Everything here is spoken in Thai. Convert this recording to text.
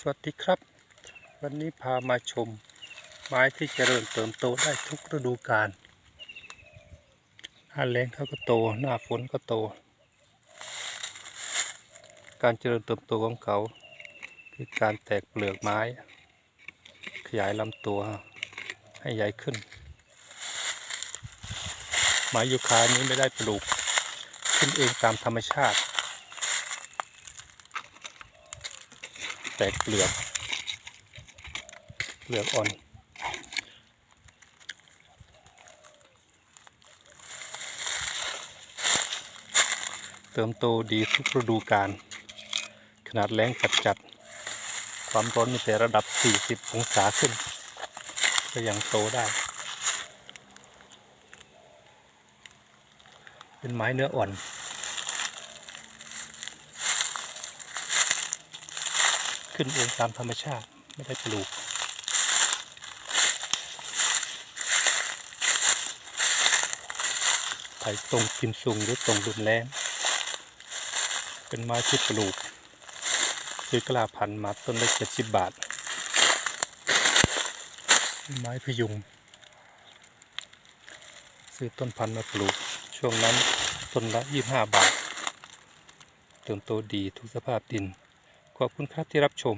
สวัสดีครับ วันนี้พามาชม ไม้ที่เจริญเติมโตได้ทุกฤดูกาลหน้าแล้งเขาก็โต หน้าฝนก็โต การเจริญเติบโตของเขา คือการแตกเปลือกไม้ ขยายลำตัวให้ใหญ่ขึ้น ไม้ยูคานี้ไม่ได้ปลูก ขึ้นเองตามธรรมชาติ แตกเปลือก เปลือกอ่อน เติมโตดีทุกฤดูกาลขนาดแรงจัดจัด ความร้อนมีแต่ระดับ 40 องศาขึ้น ก็ยังโตได้ เป็นไม้เนื้ออ่อน ขึ้นเองตามธรรมชาติ ไม่ได้ปลูก ไผ่ตรงกิมซุงหรือตรงรุนแรงเป็นไม้ที่ปลูก ซื้อกลาพันธุ์มาต้นละเจ็ดสิบบาท ไม้พยุง ซื้อต้นพันธุ์มาปลูก ช่วงนั้นต้นละยี่ห้าบาทเติมโตดีทุกสภาพดิน ขอบคุณครับที่รับชม